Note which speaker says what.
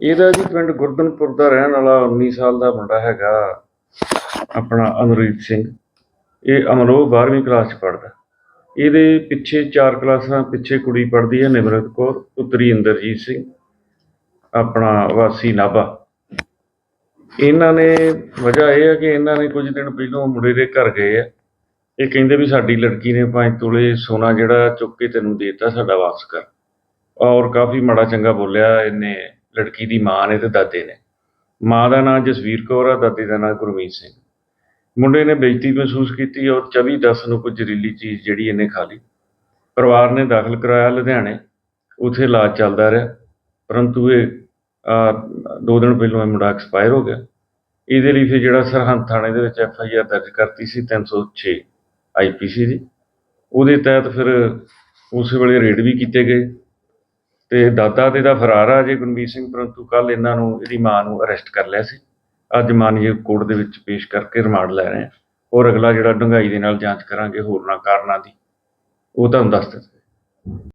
Speaker 1: ਇਹਦਾ ਜੀ ਪਿੰਡ ਗੁਰਦਨਪੁਰ ਦਾ ਰਹਿਣ ਵਾਲਾ 19 ਸਾਲ ਦਾ ਮੁੰਡਾ ਹੈਗਾ, ਆਪਣਾ ਅਮਰੀਤ ਸਿੰਘ। ਇਹ ਅਮਰੋ 12ਵੀਂ ਕਲਾਸ ਚ ਪੜਦਾ ਇਹਦੇ ਪਿੱਛੇ ਚਾਰ ਕਲਾਸਾਂ ਪਿੱਛੇ ਕੁੜੀ ਪੜਦੀ ਹੈ ਨਿਮਰਤ ਕੌਰ, ਪੁੱਤਰੀ ਇੰਦਰਜੀਤ ਸਿੰਘ, ਆਪਣਾ ਵਾਸੀ ਨਾਭਾ। ਇਹਨਾਂ ਨੇ, ਵਜ੍ਹਾ ਇਹ ਹੈ ਕਿ ਇਹਨਾਂ ਨੇ ਕੁਝ ਦਿਨ ਪਹਿਲਾਂ ਮੁੰਡੇ ਦੇ ਘਰ ਗਏ ਆ। ਇਹ ਕਹਿੰਦੇ ਵੀ ਸਾਡੀ ਲੜਕੀ ਨੇ 5 ਤੋਲੇ ਸੋਨਾ ਜਿਹੜਾ ਚੁੱਕ ਕੇ ਤੈਨੂੰ ਦੇ ਦਿੱਤਾ ਸਾਡਾ ਵਾਪਸ ਕਰ। ਔਰ ਕਾਫੀ ਮਾੜਾ ਚੰਗਾ ਬੋਲਿਆ ਇਹਨੇ। ਲੜਕੀ ਦੀ ਮਾਂ ਨੇ ਤੇ ਦਾਦੇ ਨੇ। ਮਾਂ ਦਾ ਨਾਮ ਜਸਵੀਰ ਕੌਰ ਆ, ਦਾਦੇ ਦਾ ਨਾਮ ਗੁਰਮੀਤ ਸਿੰਘ। ਮੁੰਡੇ ਨੇ ਬੇਇੱਜ਼ਤੀ ਮਹਿਸੂਸ ਕੀਤੀ ਔਰ 24 ਦਸ ਨੂੰ ਕੁਝ ਜ਼ਹਿਰੀਲੀ ਚੀਜ਼ ਜਿਹੜੀ ਇਹਨੇ ਖਾ ਲਈ। ਪਰਿਵਾਰ ਨੇ ਦਾਖਲ ਕਰਾਇਆ ਲੁਧਿਆਣੇ। ਉੱਥੇ ਇਲਾਜ ਚੱਲਦਾ ਰਿਹਾ। ਪਰੰਤੂ ਇਹ ਦੋ ਦਿਨ ਪਹਿਲਾਂ ਇਹ ਮੁੰਡਾ ਐਕਸਪਾਇਰ ਹੋ ਗਿਆ। ਇਹਦੇ ਲਈ ਫਿਰ ਜਿਹੜਾ ਸਰਹੰਦ ਥਾਣੇ ਦੇ ਵਿੱਚ ਐਫ ਆਈ ਆਰ ਦਰਜ ਕਰਤੀ ਸੀ 306 ਆਈਪੀਸੀ ਦੀ। ਉਹਦੇ ਤਹਿਤ ਫਿਰ ਉਸ ਵੇਲੇ ਰੇਡ ਵੀ ਕੀਤੇ ਗਏ। ਤੇ ਦਾਦਾ ਤੇ ਦਾ ਫਰਾਰ ਆ ਜੇ ਗੁਰਮੀਤ ਸਿੰਘ, ਪਰੰਤੂ ਕੱਲ ਇਹਨਾਂ ਨੂੰ, ਇਹਦੀ ਮਾਂ ਨੂੰ ਅਰੈਸਟ ਕਰ ਲਿਆ ਸੀ। ਅੱਜ ਮਾਨਯੋਗ ਕੋਰਟ ਦੇ ਵਿੱਚ ਪੇਸ਼ ਕਰਕੇ ਰਿਮਾਂਡ ਲੈ ਰਹੇ ਹਾਂ ਔਰ ਅਗਲਾ ਜਿਹੜਾ ਡੂੰਘਾਈ ਦੇ ਨਾਲ ਜਾਂਚ ਕਰਾਂਗੇ ਹੋਰਨਾਂ ਕਾਰਨਾਂ ਦੀ, ਉਹ ਤੁਹਾਨੂੰ ਦੱਸ ਦਿੱਤਾ